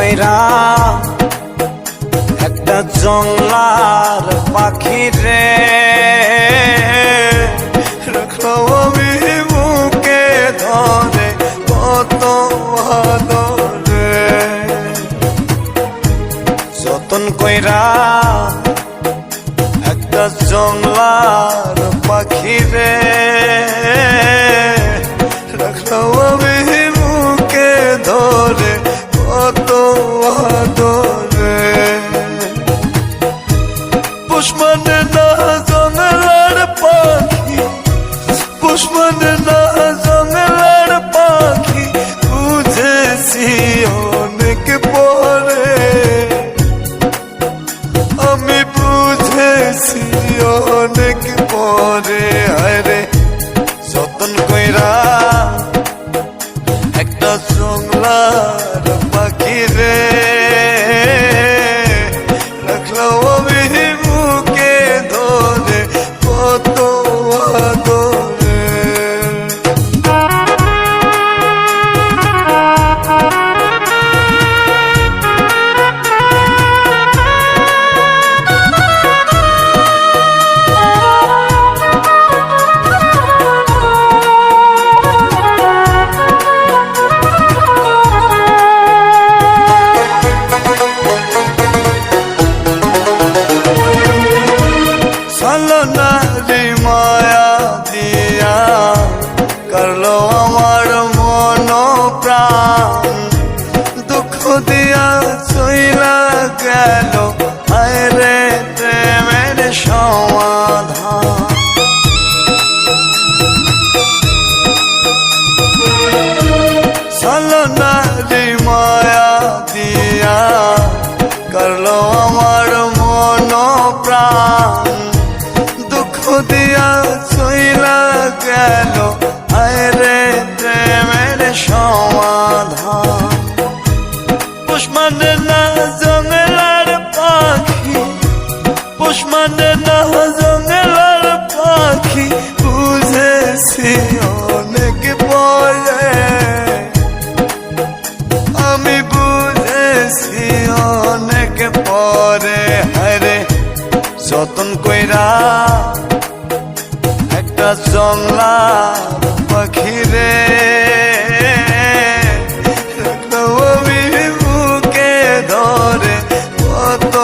কইরা একটা জংলার পাখি রে। রাখল আমি বুকে ধরে, কত যতন কইরা একটা জংলার পাখি রে। সমাধান সালনারি মায়া দিয়া করল আমার মন প্রাণ দুঃখ দিয়া চইলা গেল আয় রে প্রেমের সমাধান পুষ্মানের না জঙ্গলার পাখি পুষ্মানের না একটা পাখিরে। তুমি বুকে ধরে কত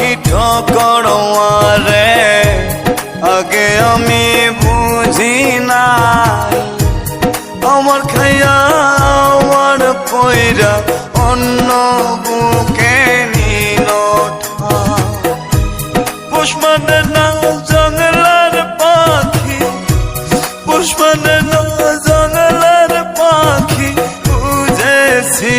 পাখি ঠকড়ে আগে আমি বুঝি না আমার খাইয়া আমার পয়রা অন্য বুকে নিল পুষ্পনে না জঙ্গলার পাখি পুষ্পনে না জঙ্গলার পাখি, বুঝেছি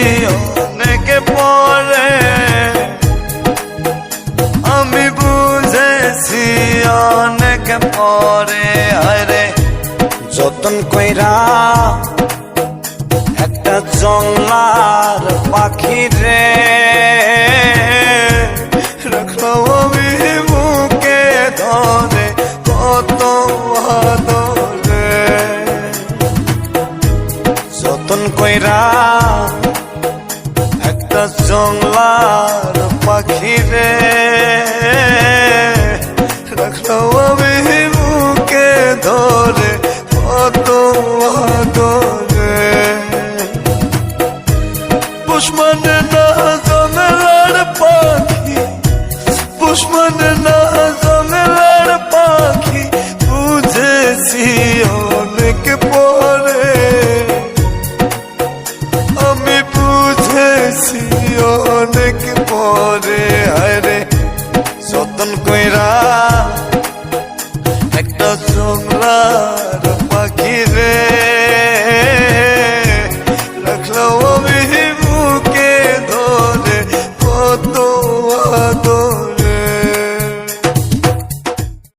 মতন কইরা একটা জংলার পাখি রে। কইরা একটা জংলার পাখি রে। রাখল পেয়েছি অনেক পরে।